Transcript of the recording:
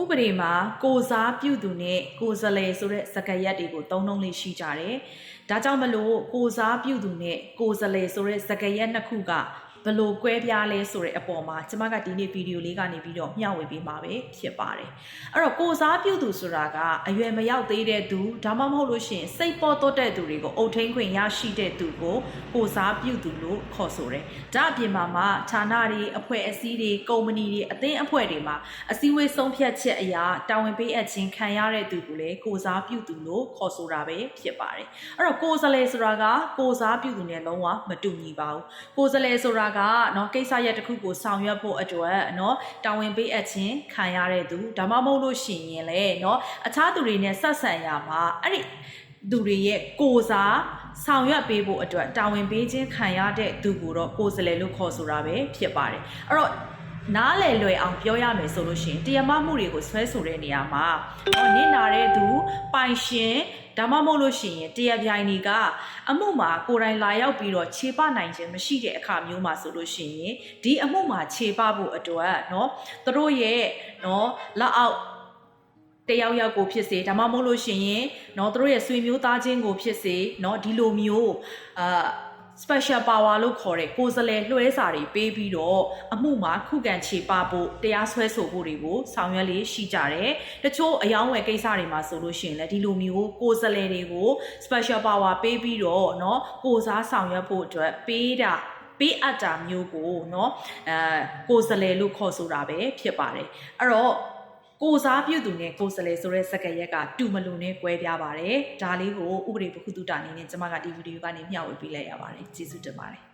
ဥပဒေမှာကိုစားပြုသူနဲ့ကိုယ်စားလှယ်ဆိုတဲ့စကားရပ်တွေကိုသုံးနှုန်းလေးရှိကြတယ်။ဒါကြောင့်မလို့ကိုစားပြုသူနဲ့ကိုယ်စားလှယ်ဆိုတဲ့စကားရပ်နှစ်ခုက ဘယ်လို့ကွဲပြားလဲဆိုတဲ့အပေါ်မှာကျွန်မကဒီနေ့ဗီဒီယိုလေးကနေပြီးတော့မျှဝေပေးမှာပဲဖြစ်ပါတယ်။အဲ့တော့ကိုစားပြုသူဆိုတာကအရွယ်မရောက်သေးတဲ့သူဒါမှမဟုတ်လို့ရှိရင်စိတ်ပေါ်တော့တဲ့သူတွေကိုအုပ်ထိန်ခွင့်ရရှိတဲ့သူကိုကိုစားပြုသူလို့ခေါ်ဆိုတယ်။ဒါအပြင်မှာမှဌာနတွေအဖွဲ့အစည်းတွေကုမ္ပဏီတွေအသင်းအဖွဲ့တွေမှာအစည်းအဝေးဆုံးဖြတ်ချက်အရာတာဝန်ပေးအပ်ခြင်းခံရတဲ့သူကိုလည်းကိုစားပြုသူလို့ခေါ်ဆိုတာပဲဖြစ်ပါတယ်။အဲ့တော့ကိုယ်စားလှယ်ဆိုတာကကိုစားပြုသူနဲ့လုံးဝမတူညီပါဘူး။ကိုယ်စားလှယ်ဆိုတာကကနော်ကိစ္စရက်တစ်ခုကိုဆောင်ရွက်ဖို့အတွက်နော်တာဝန်ပေးအပ်ခြင်းခံရတဲ့သူဒါမှမဟုတ်လို့ရှိရင်လေနော်အခြားသူတွေနဲ့ဆက်ဆံရမှာအဲ့ဒီသူတွေရဲ့ကိုစားဆောင်ရွက်ပေးဖို့အတွက်တာဝန်ပေးခြင်းခံရတဲ့သူကိုတော့ကိုယ်စလဲလို့ခေါ်ဆိုတာပဲဖြစ်ပါတယ်အဲ့တော့နားလည်လွယ်အောင်ပြောရမယ်ဆိုလို့ရှိရင်တရားမမှုတွေကိုဆွဲဆိုတဲ့နေရာမှာဟောနင့်နာတဲ့သူပိုင်ရှင် ဒါမှမဟုတ်လို့ရှိရင်တရားပြိုင်တွေကအမှုမှာကိုယ်တိုင်လာရောက်ပြီးတော့ခြေပနိုင်ခြင်းမရှိတဲ့အခါမျိုးမှာဆိုလို့ရှိရင်ဒီအမှုမှာခြေပဖို့အတွက်เนาะသူတို့ရဲ့เนาะလက်အောက်တယောက်ယောက်ကိုဖြစ်စေဒါမှမဟုတ်လို့ရှိရင်เนาะသူတို့ရဲ့ဆွေမျိုးသားချင်းကိုဖြစ်စေเนาะဒီလိုမျိုးအာ special power လို့ခေါ်တဲ့ကိုယ်စားလှယ်လွှဲစာတွေပေးပြီးတော့အမှုမှာခုခံခြေပဖို့တရားစွဲဆိုဖို့တွေကိုဆောင်ရွက်လေးရှိကြတယ်။တချို့အယောင်းဝယ်ကိစ္စတွေမှာဆိုလို့ရှိရင်လည်းဒီလိုမျိုးကိုယ်စားလှယ်တွေကို special power ပေးပြီးတော့เนาะကိုစားဆောင်ရွက်ဖို့အတွက်ပေးတာပေးအပ်တာမျိုးကိုเนาะအဲကိုယ်စားလှယ်လို့ခေါ်ဆိုတာပဲဖြစ်ပါတယ်။အဲ့တော့ ကိုစားပြုသူနဲ့ကိုယ်စားလှယ်ဆိုတဲ့စကားရက်ကတူမလို့နဲ့꿰ပြပါတယ်။ဒါလေးကိုဥပဒေပခုတုတအနေနဲ့ကျွန်မကဒီဗီဒီယိုကနေမျှဝေပေးလိုက်ရပါတယ်။ကျေးဇူးတင်ပါတယ်။